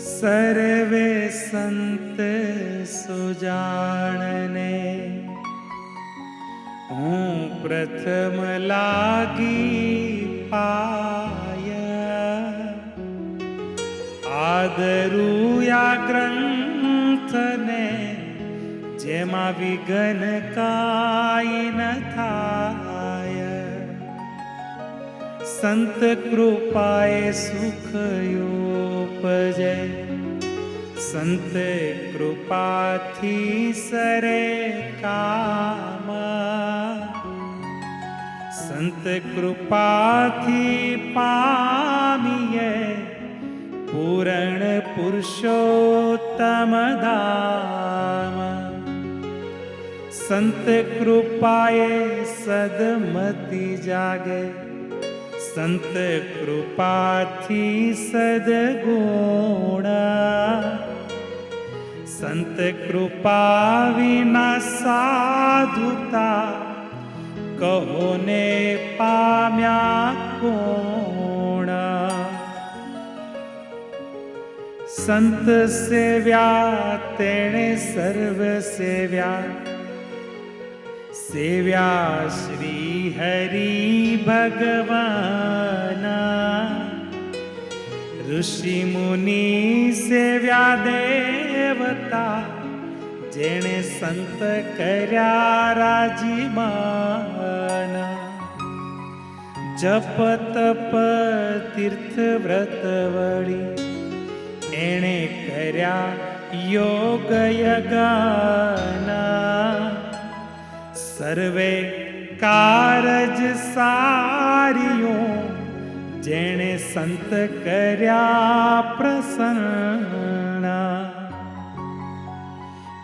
સર્વે સંત સુજાણને હું પ્રથમ લાગી પાય આદરુયા ગ્રંથને જેમાં વિઘન કાય ન થાય संत कृपा सुखयोपजय। सन्त कृपा शर का पूरण पुरुषोत्तम पूरणपुरुषोत्तमदा संत कृपा सदमति जागे। સંત કૃપાથી સદગુણ સંત કૃપા વિના સાધુતા કહો ને પામ્યા કોણ. સંત સેવ્યા, તેણે સર્વ સેવ્યા સેવ્યા શ્રી હરિ ભગવાના ઋષિ મુનિ સેવ્યા દેવતા જેણે સંત કર્યા રાજીમાન જપ તપ તીર્થ વ્રત વળી એણે કર્યા યોગ યગાના સર્વે કારજ સારિયો, જેણે સંત કર્યા પ્રસન્ન.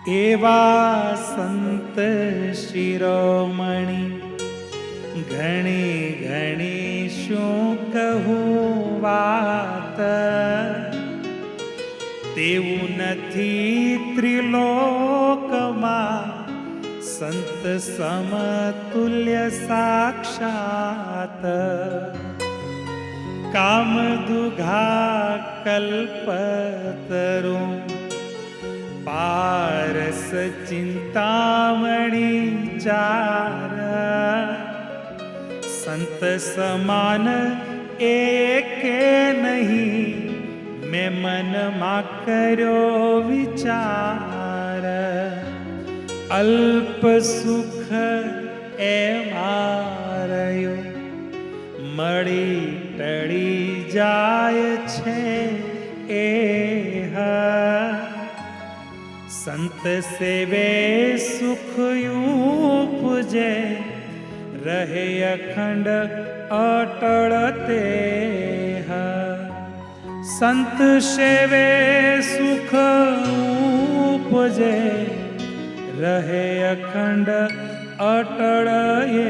એવા સંત શિરોમણી, ઘણી ઘણી શું કહું વાત? તેવું નથી ત્રિલોકમાં સંત સમતુલ્ય સાક્ષાત કામ દુઘા કલ્પતરો પારસ ચિંતામણી ચાર સંત સમાન એકે નહીં મેં મનમાં કર્યો વિચાર અલ્પ સુખ એ મારયો, મળી ટળી જાય છે એ સંત સેવે સુખયું પૂજે રહે અખંડ અટળ તે સંત સેવે સુખ ઉપજે રહે અખંડ અટળ એ